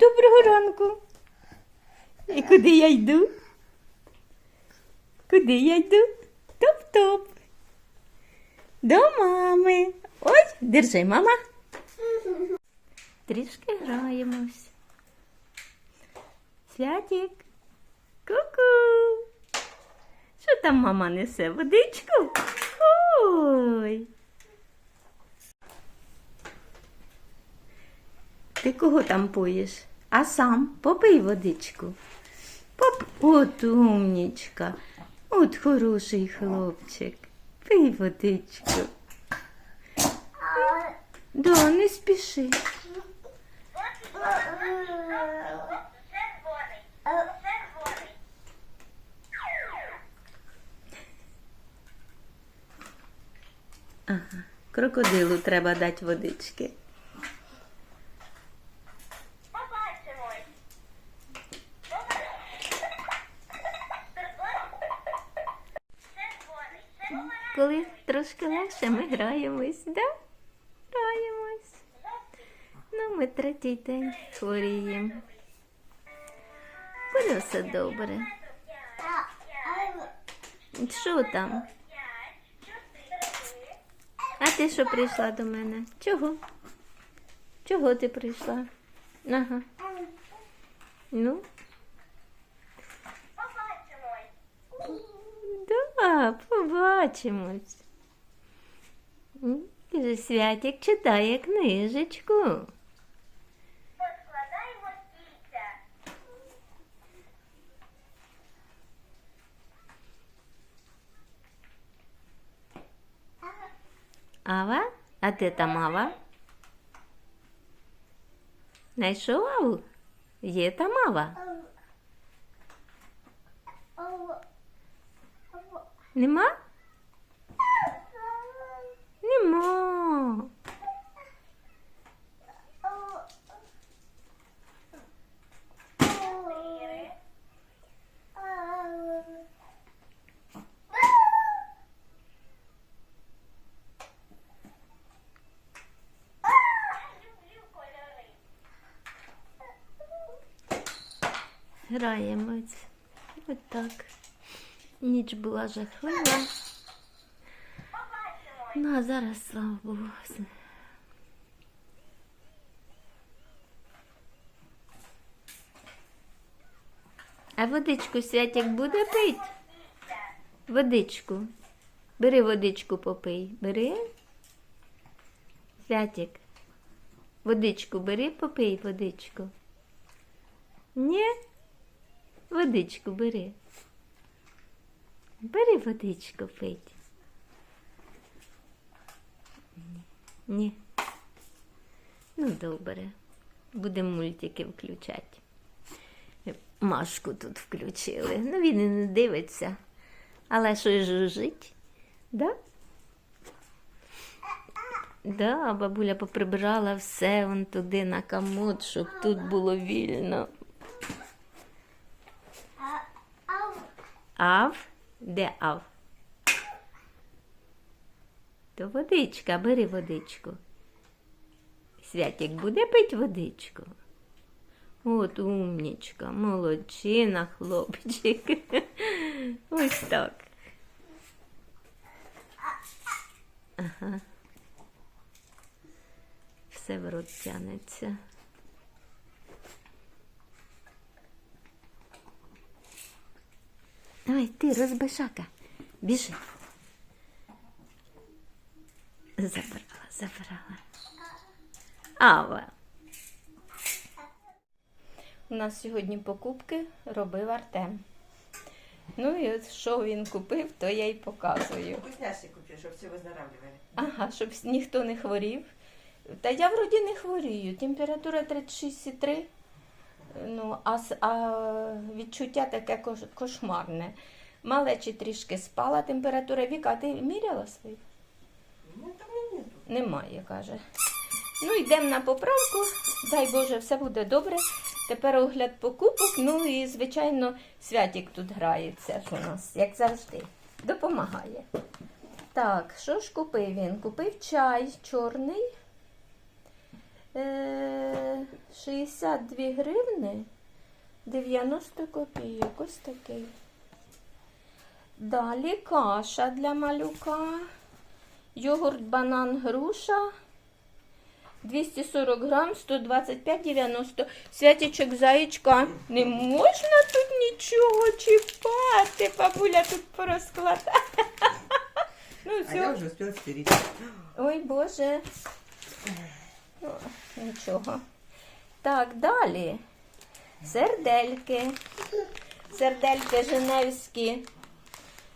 Доброго ранку. І куди я йду? Куди я йду? Топ-топ. До мами. Ой, держи, мама. Трішки граємось. Святік. Ку-ку. Що там мама несе? Водичку? Ой. Ти кого там поїш? А сам попий водичку. Поп... От умнічка. От хороший хлопчик. Пий водичку. Да, не спіши. Ага. Крокодилу треба дати водички. Побачимо. Це дзвонить. Це номер Коли трошки легше, ми граємось, да? Граємось. Ну, ми третій день хворіємо. Буде все добре. Що там? А ти що прийшла до мене? Чого? Чого ти прийшла? Ага. Ну, да, побачимось. М, Ти же святик читає книжечку. Поскладаємо стільця. Ава? А де там Ава? Знайшов Аву? Є там Ава? Нема? Нема. Граємось. Ось так. Ніч була жахлива. Ну, а зараз, слава Богу. А водичку святик буде пить? Водичку. Бери водичку попий. Бери. Святик. Водичку бери, попий водичку. Ні? Водичку бери. Бери водичку пить. Ні. Ну, добре. Будемо мультики включати. Машку тут включили. Ну, він і не дивиться. Але щось жужить. Да? Да, бабуля поприбирала все вон туди на комод, щоб тут було вільно. Ав? Де ав? То водичка, бери водичку. Святик буде пить водичку. От умнічка, молодчина, хлопчик. Ось так. Ага. Все в рот тянеться. Давай, ти розбишака. Біжи. Забрала, забрала. Ава. У нас сьогодні покупки робив Артем. Ну і от що він купив, то я й показую. Вкусняшки купи, чтобы все выздоравливали. Ага, щоб ніхто не хворів. Та я вроді не хворію. Температура 36,3. Ну, а, а відчуття таке кош- кошмарне. Малечі трішки спала температура. Віка, ти міряла свою? Ну. Немає, каже. Ну, йдемо на поправку. Дай Боже, все буде добре. Тепер огляд покупок. Ну і, звичайно, святік тут грається у нас, як завжди. Допомагає. Так, що ж купив він? Купив чай чорний. Е- 62 гривни 90 копійок. Ось такий. Далі каша для малюка. Йогурт, банан, груша. 240 грам, 125,90. Святічок заєчка. Не можна тут нічого чіпати. Бабуля тут порозкладає. Ну, А я все. уже успела. Ой, Боже. О, Нічого. Так, далі. Сердельки. Сердельки женевські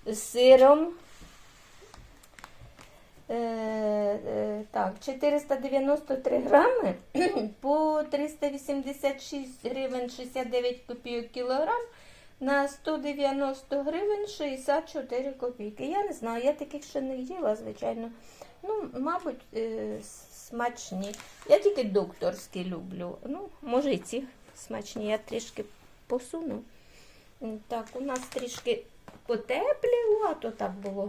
з сиром. Е, е, так, 493 грами по 386 гривень 69 копійок кілограм на 190 гривень 64 копійки. Я не знаю, я таких ще не їла, звичайно. Ну, мабуть, е, смачні. Я тільки докторські люблю. Ну, може і ці смачні. Я трішки посуну. Так, у нас трішки потепліло, так було.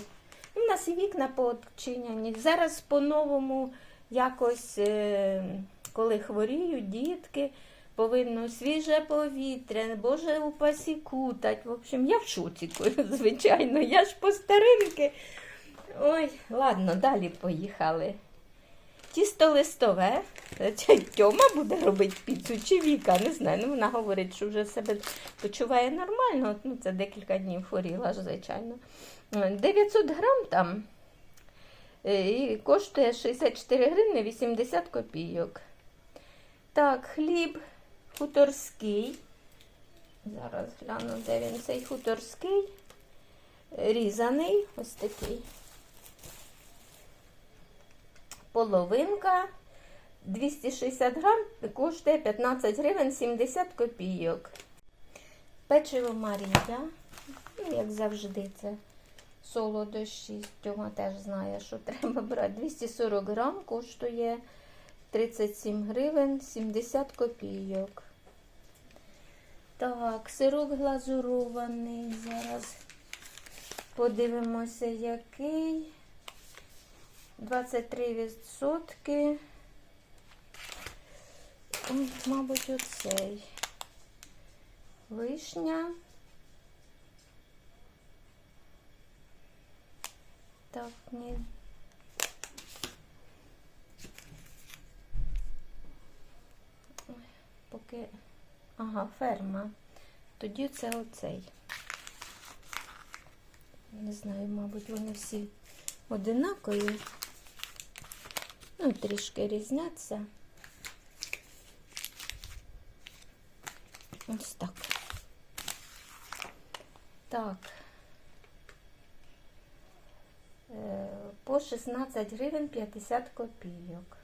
У нас і вікна поодчиняні. Зараз по-новому якось, е, коли хворіють дітки, повинно свіже повітря, Боже, упасі кутать. В общем, я в шоці, звичайно. Я ж по старинки. Ой, ладно, далі поїхали. Тісто листове. Тьома буде робити піцу чи Віка, не знаю. Ну, вона говорить, що вже себе почуває нормально. Ну, це декілька днів хворіла ж, звичайно. Е, 900 грам там. Е, І коштує 64 гривни 80 копійок. Так, хліб хуторський. Зараз гляну, де він цей хуторський. Різаний, ось такий. Половинка 260 грам коштує 15 гривень 70 копійок. Печиво Марія, ну, як завжди, це солодощі. Тьома теж знає, що треба брати. 240 грам коштує 37 гривень 70 копійок. Так, сирок глазурований. Зараз подивимося, який. 23%. Ой, Мабуть, оцей. Вишня. Так, ні. Поки. Ага, ферма. Тоді це оцей. Не знаю, мабуть, вони всі одинакові. Ну, трішки різняться. Ось так. Так. Е, По 16 гривень 50 копійок.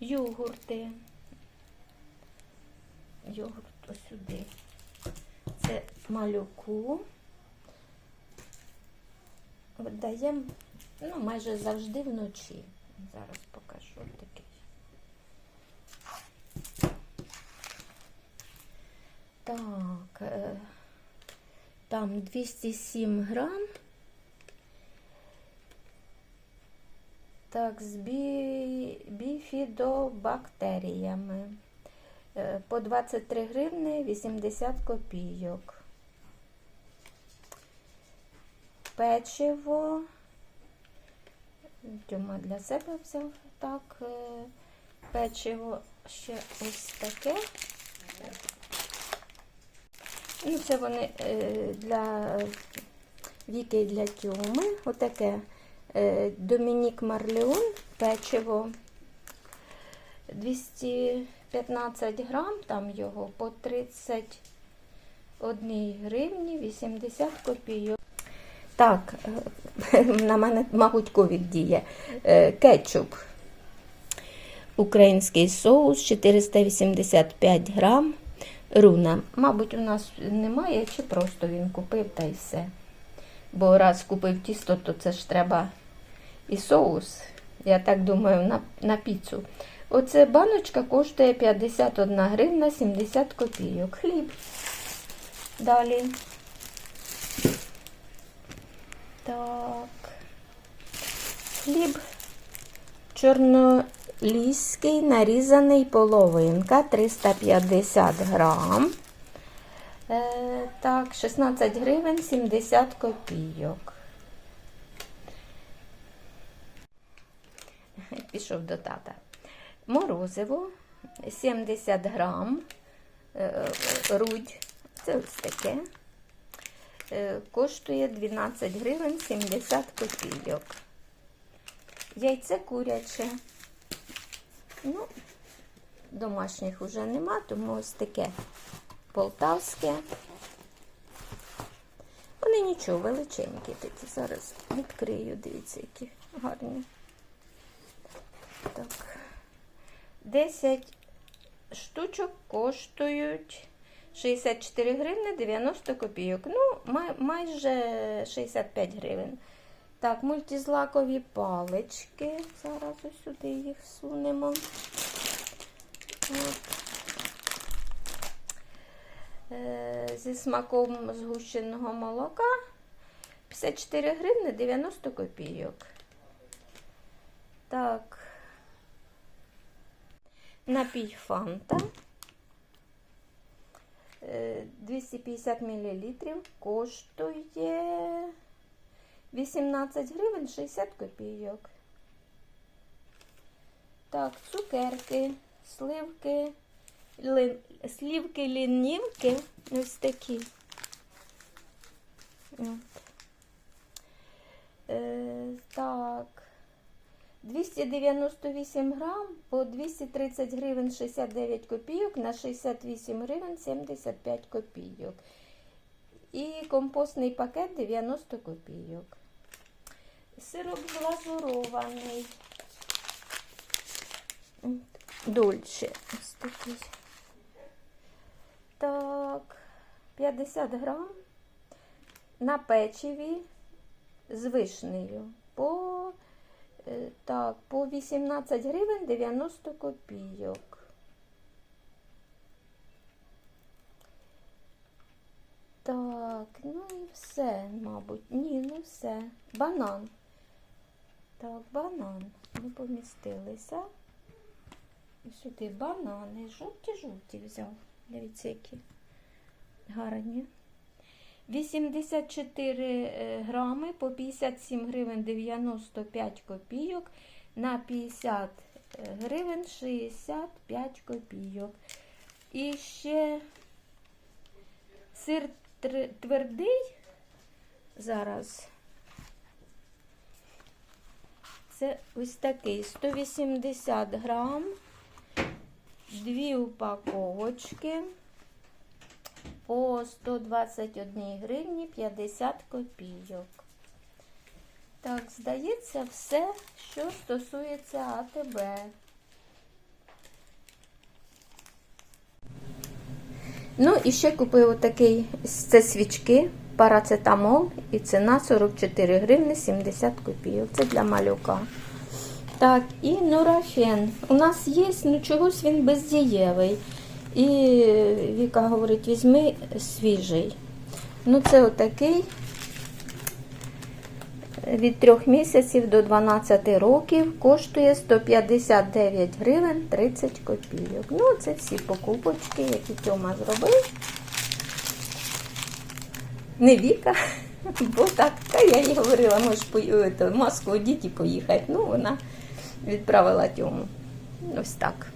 Йогурти. Йогурт ось сюди. Це малюку. Даємо ну, майже завжди вночі. Зараз покажу такий. Так, е, там 207 грам. Так, з бі... біфідобактеріями. Е, По 23 гривни 80 копійок. Печиво. Тьома для себе взяв так. е, Печиво ще ось таке. Ну, це вони е, для Віки для Тьоми. Отаке е, Домінік Марлеон печиво 215 грам, там його по 31 гривні 80 копійок. Так, е, на мене, мабуть, ковід діє. Е, Кетчуп. Український соус 485 грам. Руна. Мабуть, у нас немає, чи просто він купив та й все. Бо раз купив тісто, то це ж треба і соус. Я так думаю, на, на піцу. Оце баночка коштує 51 гривна 70 копійок. Хліб. Далі. Так. Хліб чорно, ліський нарізаний половинка 350 грам. Е, так, 16 гривень 70 копійок. Пішов до тата. Морозиво 70 грам. Е, рудь. Це ось таке. Е, коштує 12 гривень 70 копійок. Яйце куряче. Ну, домашніх вже нема, тому ось таке полтавське. Вони нічого, величенькі такі. Зараз відкрию, дивіться, які гарні. Так. 10 штучок коштують 64 гривни 90 копійок. Ну, май, майже 65 гривень. Так, мультизлакові палички. Зараз ось сюди їх сунемо. От. Е, Зі смаком згущеного молока 54 гривни 90 копійок. Так. Напій фанта. Е, 250 мл коштує 18 гривень 60 копійок. Так, цукерки, сливки, ли, слівки лінівки, ось такі. От. Е, так. 298 грам по 230 гривень 69 копійок на 68 гривень 75 копійок. І компостний пакет 90 копійок. Сироп глазурований. Дольше. Ось такий. Так, 50 грам на печиві з вишнею. По, так, по 18 гривень 90 копійок. Так, ну і все, мабуть. Ні, не все. Банан. Так, банан. Не помістилися. І сюди банани. Жовті-жовті взяв. Дивіться, які гарні. 84 е, грами по 57 гривень 95 копійок. На 50 гривень 65 копійок. І ще сир твердий зараз. Це ось такий 180 грам, дві упаковочки по 121 гривні 50 копійок. Так, здається, все, що стосується АТБ. Ну і ще купив отакий, це свічки, парацетамол, і ціна 44 гривни 70 копійок. Це для малюка. Так, і нурофен. У нас є, ну чогось він бездієвий. І Віка говорить, візьми свіжий. Ну, це отакий від 3 місяців до 12 років коштує 159 гривень 30 копійок. Ну, це всі покупочки, які Тьома зробив. Не Віка, бо так, та я їй говорила, можеш пої- то, маску одіть і поїхати. Ну, вона відправила Тьому. Ось так.